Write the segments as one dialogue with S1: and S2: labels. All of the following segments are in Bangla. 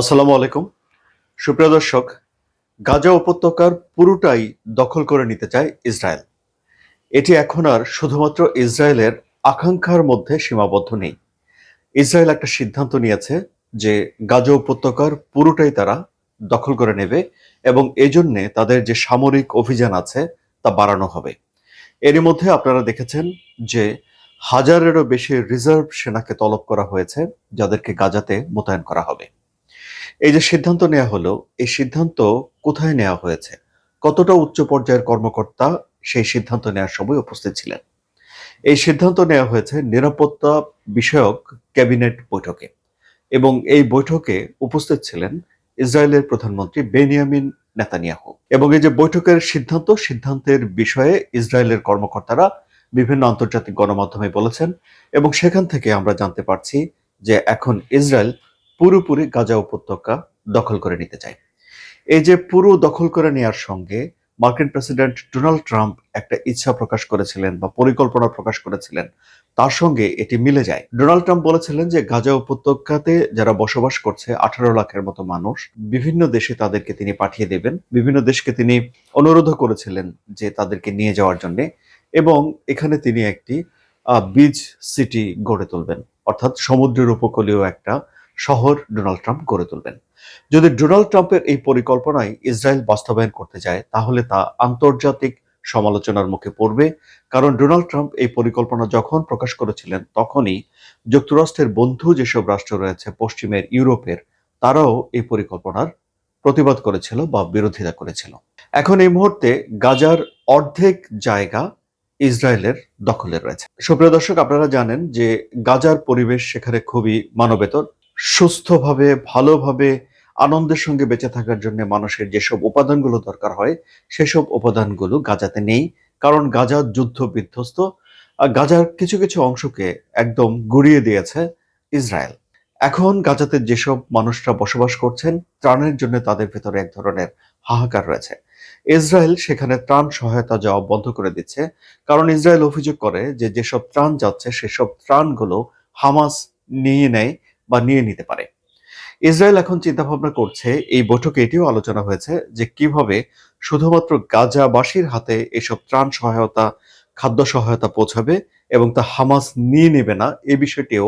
S1: আসসালামু আলাইকুম সুপ্রিয় দর্শক গাজা উপত্যকার পুরোটাই দখল করে নিতে চায় ইসরায়েল এটি এখন আর শুধুমাত্র ইসরায়েলের আকাঙ্ক্ষার মধ্যে সীমাবদ্ধ নেই ইসরায়েল একটা সিদ্ধান্ত নিয়েছে যে গাজা উপত্যকার পুরোটাই তারা দখল করে নেবে এবং এজন্যে তাদের যে সামরিক অভিযান আছে তা বাড়ানো হবে এরই মধ্যে আপনারা দেখেছেন যে হাজারেরও বেশি রিজার্ভ সেনাকে তলব করা হয়েছে যাদেরকে গাজাতে মোতায়েন করা হবে এই যে সিদ্ধান্ত নেওয়া হলো এই সিদ্ধান্ত কোথায় নেওয়া হয়েছে কতটা উচ্চ পর্যায়ের কর্মকর্তা সেই সিদ্ধান্ত নেওয়ার সময় উপস্থিত ছিলেন এই সিদ্ধান্ত নেওয়া হয়েছে নিরাপত্তা বিষয়ক ক্যাবিনেট বৈঠকে এবং এই বৈঠকে উপস্থিত ছিলেন ইসরায়েলের প্রধানমন্ত্রী বেনিয়ামিন নেতানিয়াহু এবং এই যে বৈঠকের সিদ্ধান্ত সিদ্ধান্তের বিষয়ে ইসরায়েলের কর্মকর্তারা বিভিন্ন আন্তর্জাতিক গণমাধ্যমে বলেছেন এবং সেখান থেকে আমরা জানতে পারছি যে এখন ইসরায়েল পুরোপুরি গাজা উপত্যকা দখল করে নিতে চায় এই যে পুরো দখল করে নেওয়ার সঙ্গে মার্কিন প্রেসিডেন্ট ডোনাল্ড ট্রাম্প একটা ইচ্ছা প্রকাশ করেছিলেন বা পরিকল্পনা প্রকাশ করেছিলেন তার সঙ্গে এটি মিলে যায় ডোনাল্ড ট্রাম্প বলেছিলেন যে গাজা উপত্যকাতে যারা বসবাস করছে আঠারো লাখের মতো মানুষ বিভিন্ন দেশে তাদেরকে তিনি পাঠিয়ে দেবেন বিভিন্ন দেশকে তিনি অনুরোধ করেছিলেন যে তাদেরকে নিয়ে যাওয়ার জন্য এবং এখানে তিনি একটি বিচ সিটি গড়ে তুলবেন অর্থাৎ সমুদ্রের উপকূলীয় একটা শহর ডোনাল্ড ট্রাম্প গড়ে তুলবেন যদি ডোনাল্ড ট্রাম্পের এই পরিকল্পনায় ইসরায়েল বাস্তবায়ন করতে যায় তাহলে তা আন্তর্জাতিক সমালোচনার মুখে পড়বে কারণ ডোনাল্ড ট্রাম্প এই পরিকল্পনা যখন প্রকাশ করেছিলেন তখনই যুক্তরাষ্ট্রের বন্ধু যেসব রাষ্ট্র রয়েছে পশ্চিমের ইউরোপের তারাও এই পরিকল্পনার প্রতিবাদ করেছিল বা বিরোধিতা করেছিল এখন এই মুহূর্তে গাজার অর্ধেক জায়গা ইসরায়েলের দখলে রয়েছে সুপ্রিয় দর্শক আপনারা জানেন যে গাজার পরিবেশ সেখানে খুবই মানবেতর সুস্থভাবে ভালোভাবে আনন্দের সঙ্গে বেঁচে থাকার জন্য মানুষের যেসব উপাদানগুলো দরকার হয় সেসব উপাদানগুলো গাজাতে নেই কারণ গাজা যুদ্ধ বিধ্বস্ত গাজার কিছু কিছু অংশকে একদম গুড়িয়ে দিয়েছে ইসরায়েল এখন গাজাতে যেসব মানুষরা বসবাস করছেন ত্রাণের জন্য তাদের ভেতরে এক ধরনের হাহাকার রয়েছে ইসরায়েল সেখানে ত্রাণ সহায়তা যাওয়া বন্ধ করে দিচ্ছে কারণ ইসরায়েল অভিযোগ করে যে যেসব ত্রাণ যাচ্ছে সেসব ত্রাণগুলো হামাস নিয়ে নেয় বা নিয়ে নিতে পারে ইসরায়েল এখন চিন্তাভাবনা করছে এই বৈঠকে এটিও আলোচনা হয়েছে যে কিভাবে শুধুমাত্র গাজাবাসীর হাতে এসব ত্রাণ সহায়তা খাদ্য সহায়তা পৌঁছাবে এবং তা হামাস নিয়ে নেবে না এ বিষয়টিও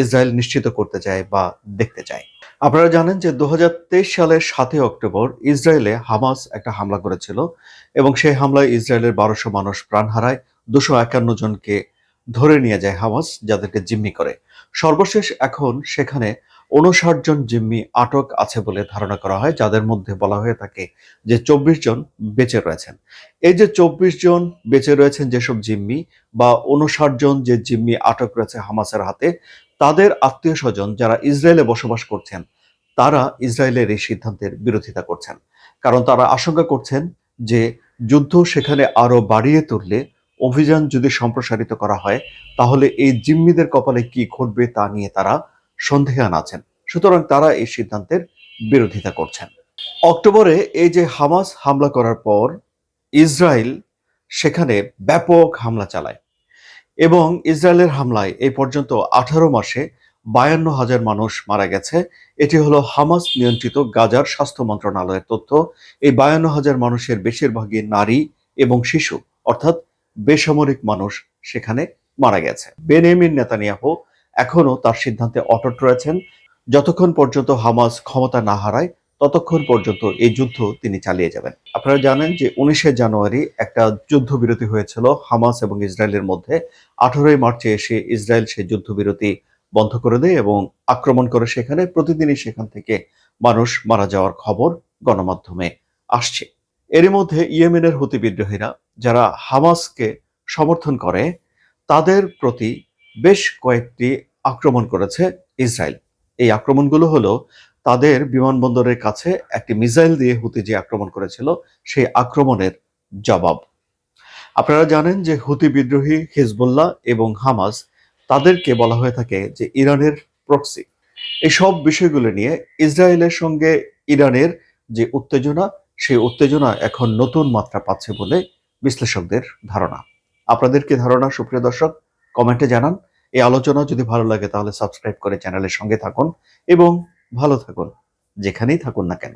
S1: ইসরায়েল নিশ্চিত করতে চায় বা দেখতে চায় আপনারা জানেন যে দু সালের সাতই অক্টোবর ইসরায়েলে হামাস একটা হামলা করেছিল এবং সেই হামলায় ইসরায়েলের বারোশো মানুষ প্রাণ হারায় দুশো একান্ন জনকে ধরে নিয়ে যায় হামাস যাদেরকে জিম্মি করে সর্বশেষ এখন সেখানে উনষাট জন জিম্মি আটক আছে বলে ধারণা করা হয় যাদের মধ্যে বলা হয়ে থাকে যে চব্বিশ জন বেঁচে রয়েছেন এই যে চব্বিশ জন বেঁচে রয়েছেন যেসব জিম্মি বা উনষাট জন যে জিম্মি আটক রয়েছে হামাসের হাতে তাদের আত্মীয় স্বজন যারা ইসরায়েলে বসবাস করছেন তারা ইসরায়েলের এই সিদ্ধান্তের বিরোধিতা করছেন কারণ তারা আশঙ্কা করছেন যে যুদ্ধ সেখানে আরও বাড়িয়ে তুললে অভিযান যদি সম্প্রসারিত করা হয় তাহলে এই জিম্মিদের কপালে কি ঘটবে তা নিয়ে তারা সন্দেহান আছেন সুতরাং তারা এই সিদ্ধান্তের বিরোধিতা করছেন অক্টোবরে এই যে হামাস হামলা করার পর ইসরায়েল সেখানে ব্যাপক হামলা চালায় এবং ইসরায়েলের হামলায় এই পর্যন্ত আঠারো মাসে বায়ান্ন হাজার মানুষ মারা গেছে এটি হলো হামাস নিয়ন্ত্রিত গাজার স্বাস্থ্য মন্ত্রণালয়ের তথ্য এই বায়ান্ন হাজার মানুষের বেশিরভাগই নারী এবং শিশু অর্থাৎ বেসামরিক মানুষ সেখানে মারা গেছে বেনেমিন নেতানিয়াহু এখনও তার সিদ্ধান্তে অটট রয়েছেন যতক্ষণ পর্যন্ত হামাস ক্ষমতা না হারায় ততক্ষণ পর্যন্ত এই যুদ্ধ তিনি চালিয়ে যাবেন আপনারা জানেন যে উনিশে জানুয়ারি একটা যুদ্ধবিরতি হয়েছিল হামাস এবং ইসরায়েলের মধ্যে আঠেরোই মার্চে এসে ইসরায়েল সেই যুদ্ধবিরতি বন্ধ করে দেয় এবং আক্রমণ করে সেখানে প্রতিদিনই সেখান থেকে মানুষ মারা যাওয়ার খবর গণমাধ্যমে আসছে এরই মধ্যে ইয়েমেনের হুতি বিদ্রোহীরা যারা হামাসকে সমর্থন করে তাদের প্রতি বেশ কয়েকটি আক্রমণ করেছে ইসরায়েল এই আক্রমণগুলো হলো তাদের বিমানবন্দরের কাছে একটি মিসাইল দিয়ে হুতি যে আক্রমণ করেছিল সেই আক্রমণের জবাব আপনারা জানেন যে হুতি বিদ্রোহী হিজবুল্লাহ এবং হামাস তাদেরকে বলা হয়ে থাকে যে ইরানের প্রক্সি এই সব বিষয়গুলো নিয়ে ইসরায়েলের সঙ্গে ইরানের যে উত্তেজনা সেই উত্তেজনা এখন নতুন মাত্রা পাচ্ছে বলে বিশ্লেষকদের ধারণা আপনাদের কি ধারণা সুপ্রিয় দর্শক কমেন্টে জানান এই আলোচনা যদি ভালো লাগে তাহলে সাবস্ক্রাইব করে চ্যানেলের সঙ্গে থাকুন এবং ভালো থাকুন যেখানেই থাকুন না কেন